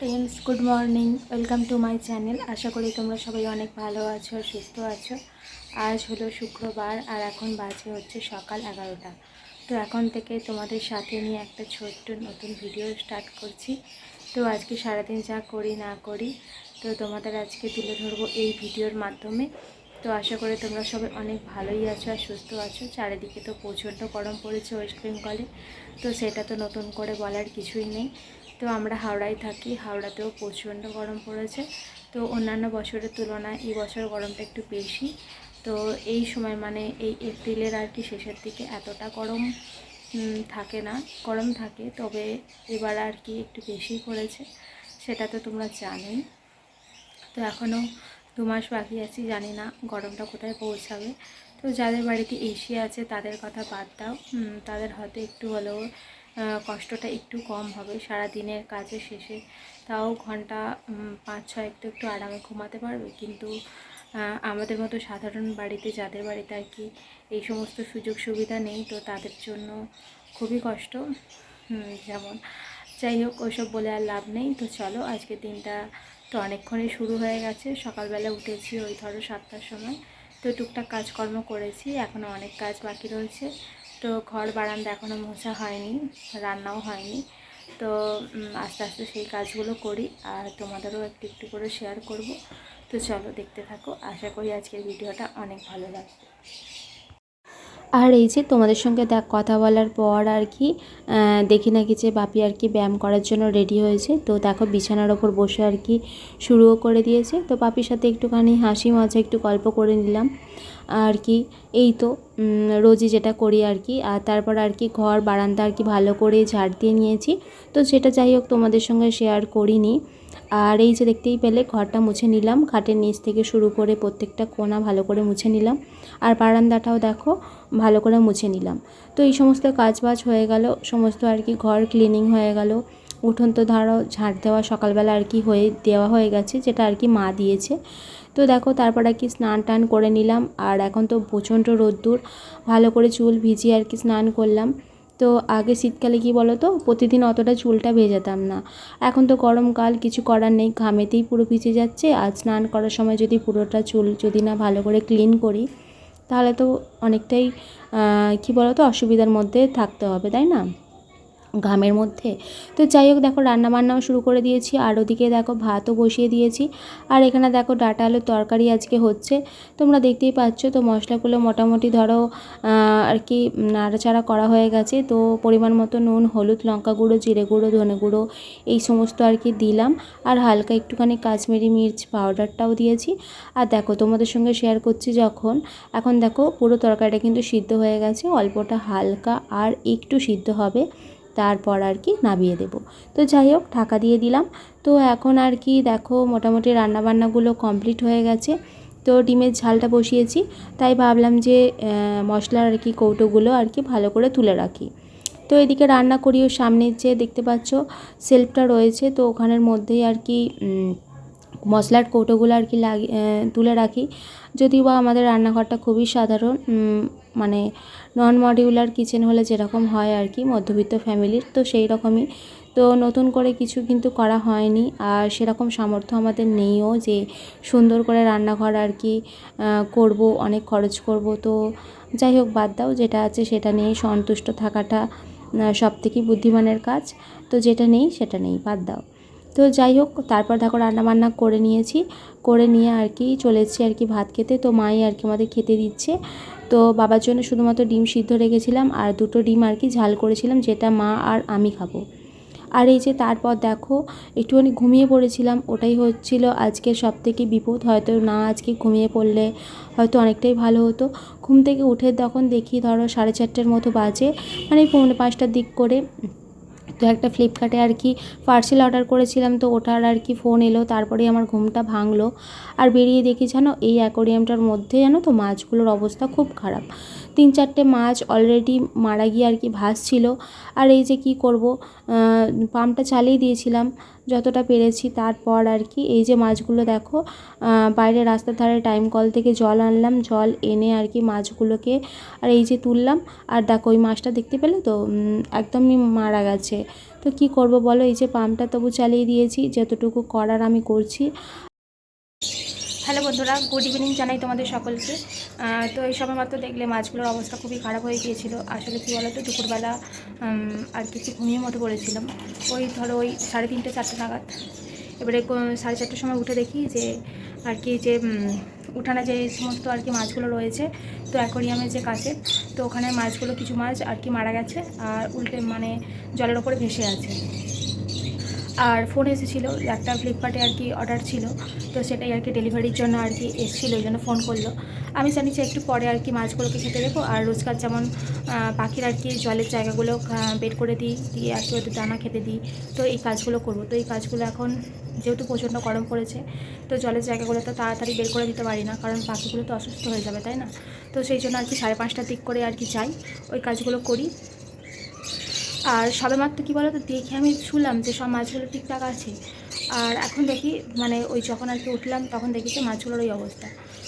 Friends good morning welcome to my channel আশা করি তোমরা সবাই অনেক ভালো আছো আর সুস্থ আছো। আজ হলো শুক্রবার আর এখন বাজে হচ্ছে সকাল এগারোটা। তো এখন থেকে তোমাদের সাথে নিয়ে একটা ছোট্ট নতুন ভিডিও স্টার্ট করছি। তো আজকে সারাদিন যা করি না করি, তো তোমাদের আজকে তুলে ধরবো এই ভিডিওর মাধ্যমে। তো আশা করি তোমরা সবাই অনেক ভালোই আছো আর সুস্থ আছো। চারিদিকে তো প্রচণ্ড গরম পড়েছে ওয়েস্ট বেঙ্গলে তো সেটা তো নতুন করে বলার কিছুই নেই। তো আমরা হাওড়ায় থাকি। হাওড়াতেও প্রচণ্ড গরম পড়েছে। তো অন্যান্য বছরের তুলনায় এই বছর গরমটা একটু বেশি। তো এই সময় মানে এই এপ্রিলের আর কি শেষের দিকে এতটা গরম থাকে না। গরম থাকে, তবে এবার আর কি একটু বেশি পড়েছে। সেটা তো তোমরা জানোই। তো এখনও দু মাস বাকি আছি, জানি না গরমটা কোথায় পৌঁছাবে। তো যাদের বাড়িতে এসি আছে, তাদের কথা বাদ দাও। তাদের হয়তো একটু হলেও কষ্টটা একটু কম হবে। সারা দিনের কাজের শেষে তাও ঘণ্টা পাঁচ ছয় একটু একটু আরামে ঘুমাতে পারবে। কিন্তু আমাদের মতো সাধারণ বাড়িতে যাদের বাড়িতে আর কি এই সমস্ত সুযোগ সুবিধা নেই, তো তাদের জন্য খুবই কষ্ট। যেমন যাই হোক ওইসব বলে আর লাভ নেই। তো চলো আজকে দিনটা তো অনেকক্ষণই শুরু হয়ে গেছে। সকালবেলা উঠেছি ওই ধরো সাতটার সময়। তো টুকটাক কাজকর্ম করেছি এখনও অনেক কাজ বাকি রয়েছে। তো ঘর বারান্দা এখনও মোছা হয়নি, রান্নাও হয়নি। তো আস্তে আস্তে সেই কাজগুলো করি আর তোমাদেরও একটু একটু করে শেয়ার করব। তো চলো দেখতে থাকো, আশা করি আজকের ভিডিওটা অনেক ভালো লাগবে। আর এই যে তোমাদের সঙ্গে দেখ, কথা বলার পর আর কি দেখি নাকি যে বাপি আর কি ব্যায়াম করার জন্য রেডি হয়েছে। তো দেখো বিছানার ওপর বসে আর কি শুরুও করে দিয়েছে। তো বাপির সাথে একটুখানি হাসি মজা একটু গল্প করে নিলাম। আর কি, এই তো রোজই যেটা করি আর কি, আর তারপর আর কি ঘর বারান্দা আর কি ভালো করে ঝাড় দিয়ে নিয়েছি। তো সেটা যাই হোক তোমাদের সঙ্গে শেয়ার করিনি। আর এই যে দেখতেই পেলে, ঘরটা মুছে নিলাম। খাটের নিচ থেকে শুরু করে প্রত্যেকটা কোণা ভালো করে মুছে নিলাম। আর বারান্দাটাও দেখো, ভালো করে মুছে নিলাম। তো এই সমস্ত কাজ বাজ হয়ে গেল, সমস্ত আর কি ঘর ক্লিনিং হয়ে গেল। উঠোন তো ধরো ঝাঁট দেওয়া সকালবেলা আর কি হয়ে, দেওয়া হয়ে গেছে, যেটা আর কি মা দিয়েছে। তো দেখো, তারপর আর কি স্নান টান করে নিলাম। আর এখন তো প্রচণ্ড রোদ্দুর, ভালো করে চুল ভিজিয়ে আর কি স্নান করলাম। তো আগে শীতকালে কি বলো তো প্রতিদিন অতটা চুলটা ভেজাতাম না। এখন তো গরমকাল, কিছু করার নেই। ঘামেতেই পুরো ভিজে যাচ্ছে। আর স্নান করার সময় যদি পুরোটা চুল যদি না ভালো করে ক্লিন করি, তাহলে তো অনেকটাই কী বলো তো অসুবিধার মধ্যে থাকতে হবে, তাই না? ঘামের মধ্যে। তো যাই হোক দেখো রান্না বান্নাও শুরু করে দিয়েছি। আর ওদিকে দেখো, ভাতও বসিয়ে দিয়েছি। আর এখানে দেখো, ডাটা আলুর তরকারি আজকে হচ্ছে। তোমরা দেখতেই পাচ্ছ, তো মশলাগুলো মোটামুটি ধরো আর কি নাড়াচাড়া করা হয়ে গেছে। তো পরিমাণ মতো নুন, হলুদ, লঙ্কা গুঁড়ো, জিরে গুঁড়ো, ধনে গুঁড়ো, এই সমস্ত আর কি দিলাম। আর হালকা একটুখানি কাশ্মীরি মির্চ পাউডারটাও দিয়েছি। আর দেখো, তোমাদের সঙ্গে শেয়ার করছি যখন, এখন দেখো, পুরো তরকারিটা কিন্তু সিদ্ধ হয়ে গেছে। অল্পটা হালকা আর একটু সিদ্ধ হবে। তারপর আর কি নামিয়ে দেব। তো যাই হোক, ঢাকা দিয়ে দিলাম। তো এখন আর কি দেখো, মোটামুটি রান্নাবান্নাগুলো কমপ্লিট হয়ে গেছে। তো ডিমের ঝালটা বসিয়েছি। তাই ভাবলাম যে মশলার আর কি কৌটোগুলো আর কি ভালো করে তুলে রাখি। তো এদিকে রান্না করিও সামনের যে দেখতে পাচ্ছ সেলফটা রয়েছে। তো ওখানের মধ্যেই আর কি মশলার কৌটোগুলো আর কি লাগি তুলে রাখি। যদিও বা আমাদের রান্নাঘরটা খুবই সাধারণ মানে নন মডিউলার কিচেন হলে যেরকম হয় আর কি, মধ্যবিত্ত ফ্যামিলির তো সেই রকমই। তো নতুন করে কিছু কিন্তু করা হয়নি, আর সেরকম সামর্থ্য আমাদের নেইও যে সুন্দর করে রান্নাঘর আর কি করব, অনেক খরচ করব। তো যাই হোক, বাদ দাও, যেটা আছে সেটা নিয়েই সন্তুষ্ট থাকাটা সব থেকেই বুদ্ধিমানের কাজ। তো যেটা নেই, সেটা নেই, বাদ দাও। তো যাই হোক, তারপর দেখো রান্নাবান্না করে নিয়েছি। করে নিয়ে আর কি চলে এসেছি আর কি ভাত খেতে। তো মাই আর কি আমাদের খেতে দিচ্ছে। তো বাবার জন্য শুধুমাত্র ডিম সিদ্ধ রেখেছিলাম আর দুটো ডিম আর কি ঝাল করেছিলাম, যেটা মা আর আমি খাব। আর এই যে তারপর দেখো, একটুখানি ঘুমিয়ে পড়েছিলাম। ওটাই হচ্ছিল আজকের সব থেকে বিপদ। হয়তো না আজকে ঘুমিয়ে পড়লে হয়তো অনেকটাই ভালো হতো। ঘুম থেকে উঠে তখন দেখি ধরো সাড়ে চারটের মতো বাজে। মানে পৌনে পাঁচটার দিক করে তো একটা ফ্লিপকার্টে আর কি পার্সেল অর্ডার করেছিলাম, তো ওটার আর কি ফোন এলো তারপরে আমার ঘুমটা ভাঙলো। আর বেরিয়ে দেখি, জানো, এই অ্যাকোরিয়ামটার মধ্যে, জানো তো, মাছগুলোর অবস্থা খুব খারাপ। তিন চারটে মাছ অলরেডি মারা গিয়ে আর কি ভাসছিল। আর এই যে কি করব পাম্পটা চালিয়ে দিয়েছিলাম যতটা পেরেছি। তারপর আর কি এই যে মাছগুলো দেখো বাইরে রাস্তার ধারে টাইম কল থেকে জল আনলাম, জল এনে আর কি মাছগুলোকে আর এই যে তুললাম। আর দেখো, ওই মাছটা দেখতে পেলে তো একদমই মারা গেছে। তো কি করব বলো, এই যে পাম্পটা তবু চালিয়ে দিয়েছি, যতটুকু করার আমি করছি। হ্যালো বন্ধুরা গুড ইভিনিং জানাই তোমাদের সকলকে। তো এই সময় মাত্র দেখলে মাছগুলোর অবস্থা খুবই খারাপ হয়ে গিয়েছিল। আসলে কী বলো তো দুপুরবেলা আর কিছু ঘুমিয়ে মতো পড়েছিলাম। ওই ধরো ওই সাড়ে তিনটে, চারটে নাগাদ। এবারে সাড়ে চারটের সময় উঠে দেখি যে, আর কি, যে উঠানে যে সমস্ত আর কি মাছগুলো রয়েছে, তো অ্যাকোরিয়ামের যে কাছে, তো ওখানে মাছগুলো, কিছু মাছ আর কি মারা গেছে, আর উল্টে মানে জলের ওপরে ভেসে আছে। আর ফোন এসেছিল, একটা ফ্লিপকার্টে আর কি অর্ডার ছিল, তো সেটাই আর কি ডেলিভারির জন্য আর কি এসেছিল ওই জন্য ফোন করল। আমি জানি যে একটু পরে আর কি মাছগুলোকে খেতে দেবো, আর রোজকার যেমন পাখির আর কি জলের জায়গাগুলো বের করে দিই, দিয়ে আর কি ওদের দানা খেতে দিই, তো এই কাজগুলো করব। তো এই কাজগুলো এখন যেহেতু প্রচণ্ড গরম পড়েছে, তো জলের জায়গাগুলো তো তাড়াতাড়ি বের করে দিতে পারি না, কারণ পাখিগুলো তো অসুস্থ হয়ে যাবে, তাই না? তো সেই জন্য আর কি সাড়ে পাঁচটার দিক করে আর কি যাই, ওই কাজগুলো করি। আর সবেমাত্র কী বলো তো দেখে আমি শুনলাম যে সব মাছগুলো ঠিকঠাক আছে। আর এখন দেখি মানে ওই যখন আর কি উঠলাম, তখন দেখি যে মাছগুলোর ওই অবস্থা।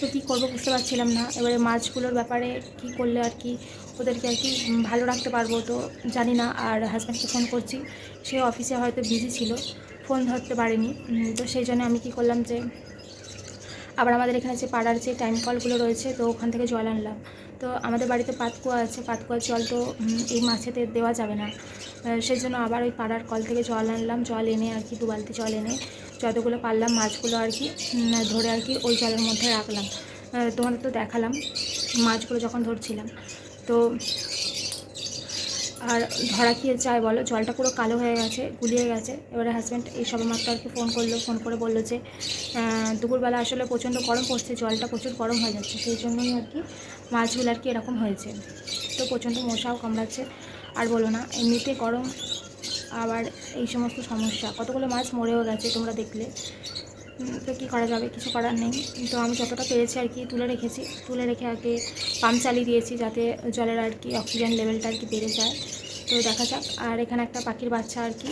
তো কী করব বুঝতে পারছিলাম না। এবারে মাছগুলোর ব্যাপারে কি করলে আর কি ওদেরকে আর কি ভালো রাখতে পারব তো জানি না। আর হাজব্যান্ডকে ফোন করছি, সে অফিসে হয়তো বিজি ছিল, ফোন ধরতে পারেনি। তো সেই জন্য আমি কি করলাম যে, আবার আমাদের এখানে যে পাড়ার যে টাইম কলগুলো রয়েছে, তো ওখান থেকে জল আনলাম। তো আমাদের বাড়িতে পাতকুয়া আছে, পাতকুয়ার জল তো এই মাছেতে দেওয়া যাবে না। সেই জন্য আবার ওই পাড়ার কল থেকে জল আনলাম, জল এনে আর কি দু বালতি জল এনে যতগুলো পারলাম মাছগুলো আর কি ধরে আর কি ওই জলের মধ্যে রাখলাম। তোমাদের তো দেখালাম মাছগুলো যখন ধরছিলাম। তো আর ধরা খেয়ে চায় বলো? জলটা পুরো কালো হয়ে গেছে, গুলিয়ে গেছে। এবারে হাজব্যান্ড এই সবেমাত্র আর কি ফোন করল ফোন করে বলল যে দুপুরবেলা আসলে প্রচণ্ড গরম পড়ছে, জলটা প্রচুর গরম হয়ে যাচ্ছে, সেই জন্যই আর কি মাছগুলো আর কি এরকম হয়েছে। তো প্রচণ্ড মশাও কামড়াচ্ছে, আর বলো না, এমনিতে গরম, আবার এই সমস্ত সমস্যা। কতগুলো মাছ মরেও গেছে তোমরা দেখলে। তো কী করা যাবে, কিছু করার নেই। তো আমি যতটা পেরেছি আর কি তুলে রেখেছি, তুলে রেখে আগে পাম্প চালিয়ে দিয়েছি যাতে জলের আর কি অক্সিজেন লেভেলটা আর কি বেড়ে যায়। তো দেখা যাক। আর এখানে একটা পাখির বাচ্চা আর কি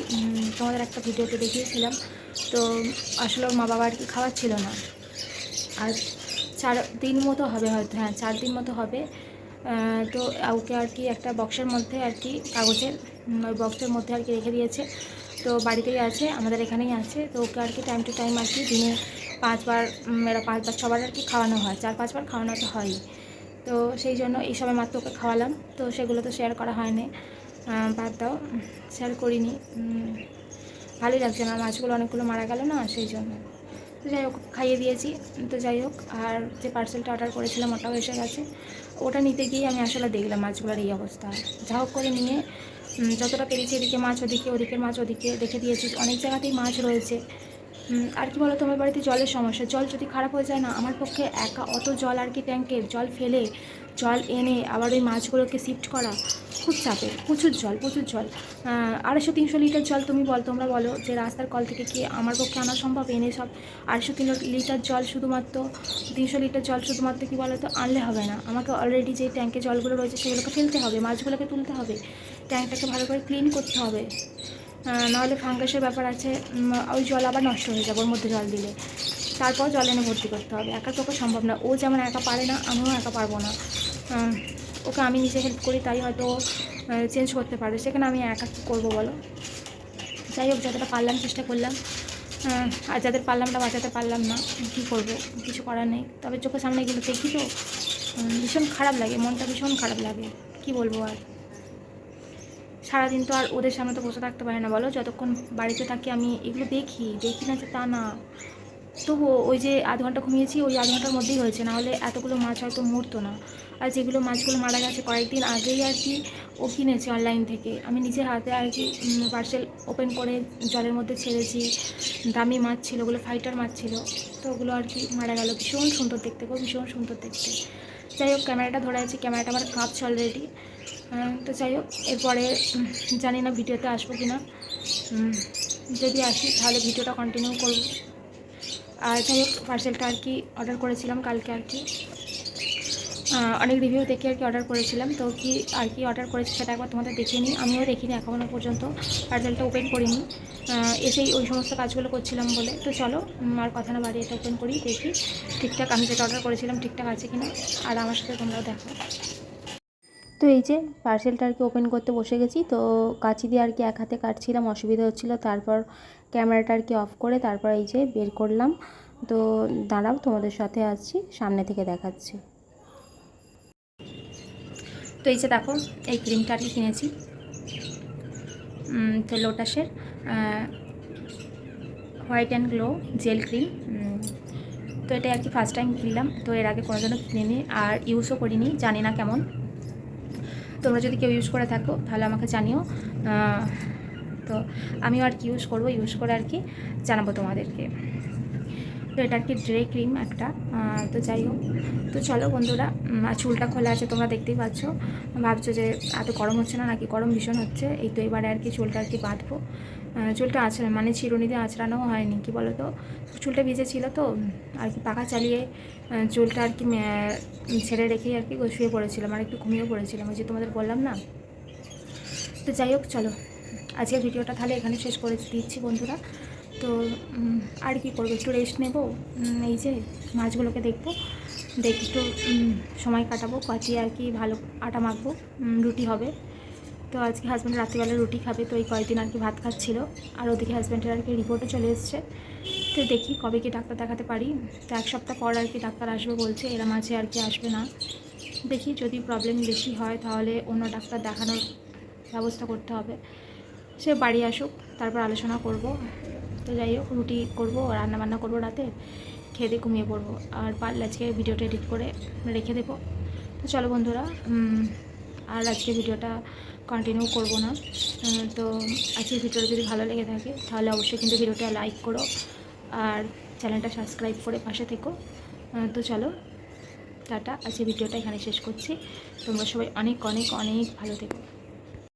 তোমাদের একটা ভিডিওতে দেখিয়েছিলাম। তো আসলে মা বাবা আর কি খাওয়ার ছিল না। আর চার দিন মতো হবে হয়তো হ্যাঁ চার দিন মতো হবে। তো ওকে আর কি একটা বক্সের মধ্যে আর কি কাগজের ওই বক্সের মধ্যে আর কি রেখে দিয়েছে। তো বাড়িতেই আছে, আমাদের এখানেই আছে। তো ওকে আর কি টাইম টু টাইম আর কি দিনে পাঁচবার এরা পাঁচবার, ছবার আর কি খাওয়ানো হয়। চার, পাঁচবার খাওয়ানো তো হয়ই। তো সেই জন্য এই সময় মাত্র ওকে খাওয়ালাম। তো সেগুলো তো শেয়ার করা হয়নি। বাদ দাও। শেয়ার করিনি। ভালোই লাগছে না। মাছগুলো অনেকগুলো মারা গেল না, সেই জন্য। তো যাই হোক, খাইয়ে দিয়েছি। তো যাই হোক, আর যে পার্সেলটা অর্ডার করেছিলাম ওটাও এসে গেছে। ওটা নিতে গিয়ে আমি আসলে দেখলাম মাছগুলোর এই অবস্থা। যা হোক করে নিয়ে যতটা পেরেছি এদিকে মাছ ওদিকে ওদিকের মাছ ওদিকে রেখে দিয়েছি। অনেক জায়গাতেই মাছ রয়েছে। আর কি বলো তোমার বাড়িতে জলের সমস্যা। জল যদি খারাপ হয়ে যায় না, আমার পক্ষে একা অত জল আর কি ট্যাঙ্কের জল ফেলে, জল এনে আবার ওই মাছগুলোকে শিফট করা খুব চাপের প্রচুর জল প্রচুর জল। আড়াইশো তিনশো লিটার জল তুমি বল, তোমরা বলো যে রাস্তার কল থেকে কি আমার পক্ষে আনা সম্ভব? এনে সব আড়াইশো তিন লিটার জল শুধুমাত্র, তিনশো লিটার জল শুধুমাত্র কি বলো তো আনলে হবে না। আমাকে অলরেডি যে ট্যাঙ্কে জলগুলো রয়েছে সেগুলোকে ফেলতে হবে, মাছগুলোকে তুলতে হবে। ট্যাঙ্কটাকে ভালো করে ক্লিন করতে হবে। নাহলে ফাঙ্গাসের ব্যাপার আছে ওই জল আবার নষ্ট হয়ে যাবে ওর মধ্যে জল দিলে। তারপর জল এনে ভর্তি করতে হবে। একা পক্ষে সম্ভব না। ও যেমন একা পারে না, আমিও একা পারব না। ওকে আমি নিজে হেল্প করি, তাই হয়তো চেঞ্জ করতে পারে সেখানে আমি একা কী করব বলো? যাই হোক, যতটা পারলাম চেষ্টা করলাম। আর যাদের পারলামটা বাঁচাতে পারলাম না, কী করব? কিছু করার নেই। তবে চোখের সামনে এগুলো দেখি তো ভীষণ খারাপ লাগে, মনটা ভীষণ খারাপ লাগে। কি বলব আর? সারাদিন তো আর ওদের সামনে তো বসে থাকতে পারে না, বলো? যতক্ষণ বাড়িতে থাকি আমি এগুলো দেখি দেখি না যে তা না। তবুও ওই যে আধ ঘণ্টা ঘুমিয়েছি, ওই আধ ঘণ্টার মধ্যেই হয়েছে না হলে এতগুলো মাছ হয়তো মরতো না। আর যেগুলো মাছগুলো মারা গেছে কয়েকদিন আগেই আর কি ও কিনেছে অনলাইন থেকে। আমি নিজের হাতে আর কি পার্সেল ওপেন করে জলের মধ্যে ছেড়েছি। দামি মাছ ছিল, ওগুলো ফাইটার মাছ ছিল, তো ওগুলো আর কি মারা গেল। ভীষণ সুন্দর দেখতে গো, ভীষণ সুন্দর দেখতে। যাই হোক ক্যামেরাটা ধরে আছি ক্যামেরাটা আমার কাঁপছে অলরেডি তো যাই হোক, এরপরে জানি না ভিডিওতে আসব কি না যদি আসি তাহলে ভিডিওটা কন্টিনিউ করব। আর যাই হোক পার্সেলটা আর কি অর্ডার করেছিলাম কালকে আর কি। অনেক রিভিউ দেখে আর কি অর্ডার করেছিলাম। তো কি আর কি অর্ডার করেছি সেটা একবার তোমাদের দেখিয়ে নিই। আমিও দেখিনি এখনও পর্যন্ত। পার্সেলটা ওপেন করিনি। এসেই ওই সমস্ত কাজগুলো করছিলাম বলে। তো চলো আর কথা না বাড়িয়ে এটা ওপেন করি, দেখি ঠিকঠাক আমি যেটা অর্ডার করেছিলাম ঠিকঠাক আছে কিনা। আর আমার সাথে তোমরাও দেখো। তো এই যে পার্সেলটা আর কি ওপেন করতে বসে গেছি। তো কাঁচি দিয়ে আর কি এক হাতে কাটছিলাম, অসুবিধা হচ্ছিল। তারপর ক্যামেরাটা আর কি অফ করে তারপর এই যে বের করলাম। তো দাঁড়াও, তোমাদের সাথে আসছি সামনে থেকে দেখাচ্ছি। তো এই যে দেখো, এই ক্রিমটা আর কি কিনেছি তো লোটাসের white and glow gel cream তো এটা আর কি ফার্স্ট টাইম কিনলাম, তো এর আগে কোনোদিনও কিনিনি আর ইউজও করিনি, জানি না কেমন। তোমরা যদি কেউ ইউজ করে থাকো, তাহলে আমাকে জানিও। তো আমিও আর কি ইউজ করব ইউজ করে আর কি জানাব তোমাদেরকে। এটা আর কি ড্রে ক্রিম একটা? তো যাই হোক, তো চলো বন্ধুরা চুলটা খোলা আছে, তোমরা দেখতেই পাচ্ছ। ভাবছ যে এত গরম হচ্ছে না, নাকি গরম ভীষণ হচ্ছে? এই তো এবারে আর কি চুলটা আর কি বাঁধবো। চুলটা আছড়া মানে চিরুনি দিয়ে আছড়ানোও হয়নি, কি বলো তো চুলটা ভিজে ছিল তো, আর কি পাখা চালিয়ে চুলটা আর কি ছেড়ে রেখেই আর কি শুয়ে পড়েছিলাম, আর একটু ঘুমিয়ে পড়েছিলাম, ওই যে তোমাদের বললাম না? তো যাই হোক, চলো, আজকের ভিডিওটা তাহলে এখানে শেষ করে দিচ্ছি বন্ধুরা। তো আর কি করব? একটু রেস্ট নেব? এই যে মাছগুলোকে দেখব। দেখি একটু সময় কাটাবো। কাটিয়ে আর কি ভালো আটা মাখবো। রুটি হবে। তো আজকে হাজব্যান্ড রাত্রিবেলা রুটি খাবে, তো এই কয়েকদিন আর কি ভাত খাচ্ছিল। আর ওদিকে হাজব্যান্ডের আর কি রিপোর্টও চলে এসছে। তো দেখি কবে কি ডাক্তার দেখাতে পারি। তো এক সপ্তাহ পর আর কি ডাক্তার আসবে বলছে এরা মাঝে আর কি আসবে না। দেখি যদি প্রবলেম বেশি হয়, তাহলে অন্য ডাক্তার দেখানোর ব্যবস্থা করতে হবে। সে বাড়ি আসুক, তারপর আলোচনা করব। তো যাই হোক, রুটি করব রান্না বান্না করব রাতে, খেয়ে দিয়ে ঘুমিয়ে পড়ব। আর পারলে আজকে ভিডিওটা এডিট করে রেখে দেবো। তো চলো বন্ধুরা আর আজকে ভিডিওটা কন্টিনিউ করব না। তো আজকে ভিডিওটা যদি ভালো লেগে থাকে, তাহলে অবশ্যই কিন্তু ভিডিওটা লাইক করো আর চ্যানেলটা সাবস্ক্রাইব করে পাশে থেকো। তো চলো, টাটা। আজকে ভিডিওটা এখানে শেষ করছি। তোমরা সবাই অনেক অনেক অনেক ভালো থেকো।